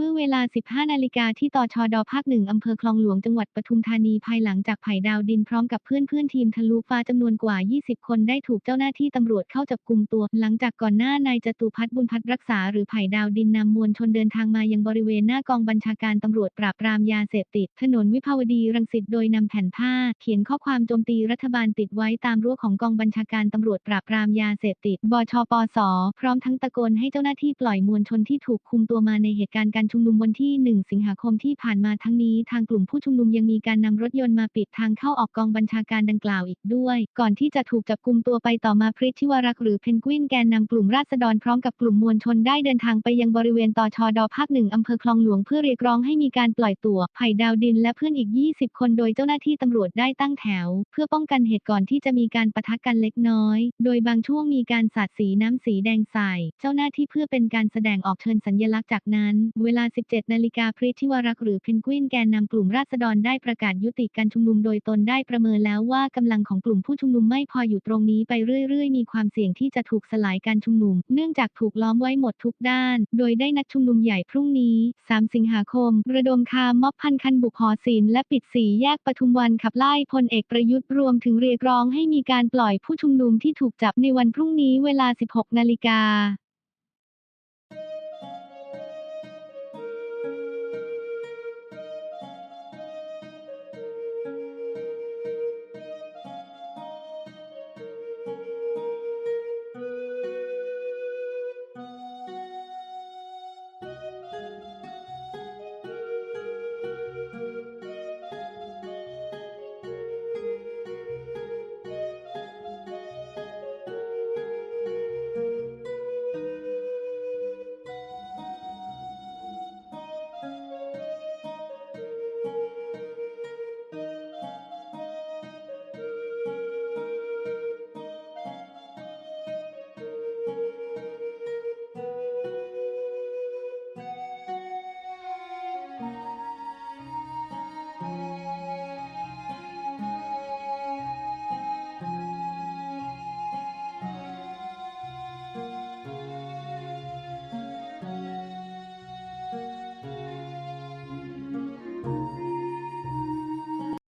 มื่อเวลา 15 นาฬิกาที่ตชดภาคหนึ่งอำเภอคลองหลวงจังหวัดปทุมธานีภายหลังจากไผ่ดาวดินพร้อมกับเพื่อนๆทีมทะลุฟ้าจำนวนกว่า 20 คนได้ถูกเจ้าหน้าที่ตำรวจเข้าจับกลุ่มตัว หลังจากก่อนหน้านายจตุพัฒน์บุญพัฒน์รักษาหรือไผ่ดาวดินนำมวลชนเดินทางมายังบริเวณหน้ากองบัญชาการตำรวจปราบปรามยาเสพติด ถนนวิภาวดีรังสิตโดยนำแผ่นผ้า เขียนข้อความโจมตีรัฐบาลติดไว้ตามรั้วของกองบัญชาการตำรวจปราบปรามยาเสพติดบชปส พร้อมทั้งตะโกนให้เจ้าหน้าที่ปล่อยมวลชนที่ถูกคุมตัวมาในเหตุการณ์การชุมนุมวันที่ 1 สิงหาคมที่ผ่านมาทั้งนี้ ทางกลุ่มผู้ชุมนุมยังมีการนำรถยนต์มาปิดทางเข้าออกกองบัญชาการดังกล่าวอีกด้วย ก่อนที่จะถูกจับกลุมตัวไปต่อมาพริชชิวรักหรือเพนกวินแกนนำกลุ่มราษฎรพร้อมกับกลุ่มมวลชนได้เดินทางไปยังบริเวณตชดภาคหนึ่งอำเภอคลองหลวงเพื่อเรียกร้องให้มีการปล่อยตัวไผ่ดาวดินและเพื่อนอีก 20 คนโดยเจ้าหน้าที่ตำรวจได้ตั้งแถว เพื่อป้องกันเหตุก่อนที่จะมีการปะทะกันเล็กน้อย โดยบางช่วงมีการสาดสีน้ำสีแดงใส่ เจ้าหน้าที่เพื่อเป็นการแสดงออกเชิญสัญลักษณ์จากนั้น เวลาา 17 นาฬิกาพริชชิวรักษ์หรือเพนกวินแกนนำกลุ่มราษฎรได้ประกาศยุติการชุมนุมโดยตนได้ประเมินแล้วว่ากำลังของกลุ่มผู้ชุมนุมไม่พออยู่ตรงนี้ไปเรื่อย ๆ มีความเสี่ยงที่จะถูกสลายการชุมนุม เนื่องจากถูกล้อมไว้หมดทุกด้าน โดยได้นัดชุมนุมใหญ่พรุ่งนี้ 3 สิงหาคม ระดมคาร์ม็อบพันคันบุกหอศิลป์และปิดสีแยกปทุมวันขับไล่พลเอกประยุทธ์รวมถึงเรียกร้องให้มีการปล่อยผู้ชุมนุมที่ถูกจับในวันพรุ่งนี้เวลา 16 นาฬิกา